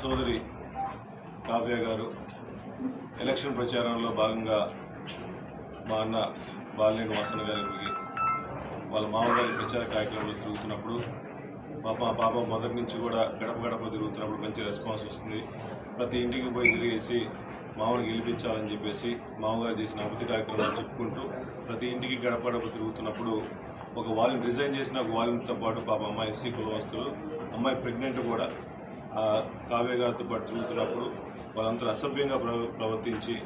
సోదరి కావ్య గారు ఎలక్షన్ ప్రచారంలో భాగంగా మా అన్న బాలినేని వాసన గారికి వాళ్ళ మామగారి ప్రచార కార్యక్రమంలో తిరుగుతున్నప్పుడు పాప పాప మొదటి నుంచి కూడా గడప గడప తిరుగుతున్నప్పుడు మంచి రెస్పాన్స్ వస్తుంది. ప్రతి ఇంటికి పోయి తిరిగేసి మామని గెలిపించాలని చెప్పేసి మామగారు చేసిన అభివృద్ధి కార్యక్రమాలు చెప్పుకుంటూ ప్రతి ఇంటికి గడప గడప తిరుగుతున్నప్పుడు ఒక వాళ్ళని రిజైన్ చేసిన ఒక వాళ్ళతో పాటు పాప అమ్మాయి ఎస్సీ కులవస్తులు అమ్మాయి ప్రెగ్నెంట్ కూడా కావ్య గారితో పాటు తిరుగుతున్నప్పుడు వాళ్ళంతా అసభ్యంగా ప్రవ- ప్రవర్తించి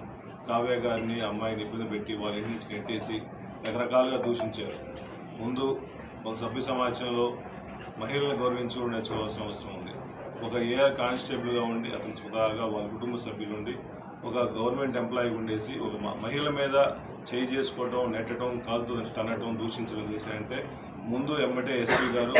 కావ్య గారిని అమ్మాయిని ఇబ్బంది పెట్టి వాళ్ళ ఇంటి నుంచి నెట్టేసి రకరకాలుగా దూషించారు. ముందు ఒక సభ్య సమాజంలో మహిళలను గౌరవించుకుని నేర్చుకోవాల్సిన అవసరం ఉంది. ఒక ఏఆర్ కానిస్టేబుల్గా ఉండి అతను సుధారుగా వాళ్ళ కుటుంబ సభ్యులుండి ఒక గవర్నమెంట్ ఎంప్లాయీ ఉండేసి ఒక మహిళ మీద చేయి చేసుకోవడం నెట్టడం కాలుతో తనటం దూషించడం చేశారంటే ముందు ఎమ్మటే ఎస్పీ గారు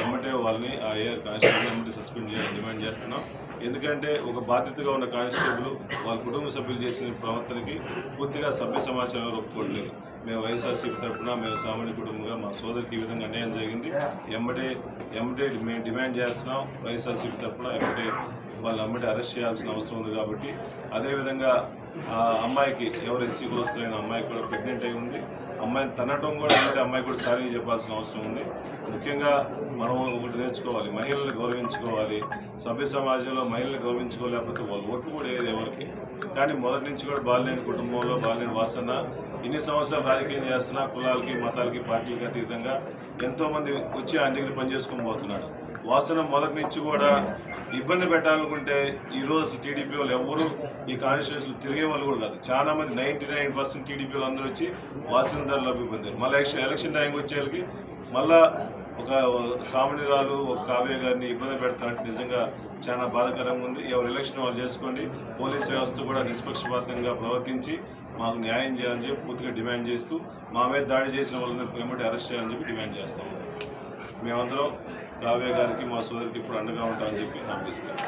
ఎమ్మటే వాళ్ళని ఆ ఏ కానిస్టేబుల్ ఎమ్మటే సస్పెండ్ చేయాలని డిమాండ్ చేస్తున్నాం. ఎందుకంటే ఒక బాధ్యతగా ఉన్న కానిస్టేబుల్ వాళ్ళ కుటుంబ సభ్యులు చేసిన ప్రవర్తనకి పూర్తిగా సభ్య సమాచారం ఒప్పుకోవట్లేదు. మేము వైఎస్ఆర్సీపీ తరఫున మేము సామాన్య కుటుంబంగా మా సోదరికి ఈ విధంగా అన్యాయం జరిగింది. ఎమ్మటే ఎమ్మటే మేము డిమాండ్ చేస్తున్నాం. వైఎస్ఆర్సీపీ తరఫున ఎమ్మటే వాళ్ళ అమ్మటి అరెస్ట్ చేయాల్సిన అవసరం ఉంది కాబట్టి అదేవిధంగా ఆ అమ్మాయికి ఎవరు ఎస్సీ కులస్తులైన అమ్మాయికి కూడా ప్రెగ్నెంట్ అయి ఉంది. అమ్మాయిని తనటం కూడా అంటే అమ్మాయి కూడా సారీ చెప్పాల్సిన అవసరం ఉంది. ముఖ్యంగా మనం ఒకటి నేర్చుకోవాలి. మహిళల్ని గౌరవించుకోవాలి. సభ్య సమాజంలో మహిళల్ని గౌరవించుకోలేకపోతే వాళ్ళు ఓట్లు కూడా వేయరు ఎవరికి. కానీ మొదటి నుంచి కూడా బాలినేని కుటుంబంలో బాలినేని వాసన ఇన్ని సంవత్సరాలు రాజకీయం చేస్తున్నా కులాలకి మతాలకి పార్టీలకి అతీతంగా ఎంతోమంది వచ్చి ఆయన దగ్గర పనిచేసుకొని పోతున్నాడు వాసన మొదటి నుంచి కూడా ఇబ్బంది పెట్టాలనుకుంటే ఈరోజు టీడీపీ వాళ్ళు ఎవరు ఈ కాన్స్టిట్యూషన్ తిరిగే వాళ్ళు కూడా కాదు. చాలా మంది నైంటీ నైన్ పర్సెంట్ టీడీపీ వాళ్ళు అందరూ వచ్చి వాసన ధరలు అభిపొందారు మళ్ళీ ఎలక్షన్ ఎలక్షన్ టైంకి వచ్చేళ్ళకి మళ్ళా ఒక సామాన్యురాలు ఒక కావ్య గారిని ఇబ్బంది పెడతానంటే నిజంగా చాలా బాధాకరంగా ఉంది. ఎవరు ఎలక్షన్ వాళ్ళు చేసుకోండి. పోలీస్ వ్యవస్థ కూడా నిష్పక్షపాతంగా ప్రవర్తించి మాకు న్యాయం చేయాలని చెప్పి పూర్తిగా డిమాండ్ చేస్తూ మా మీద దాడి చేసిన వాళ్ళని వెంబడి అరెస్ట్ చేయాలని చెప్పి డిమాండ్ చేస్తాము మేమందరం కావ్య గారికి మా సోదరికి ఇప్పుడు అండగా ఉంటామని చెప్పి హామీ ఇస్తాం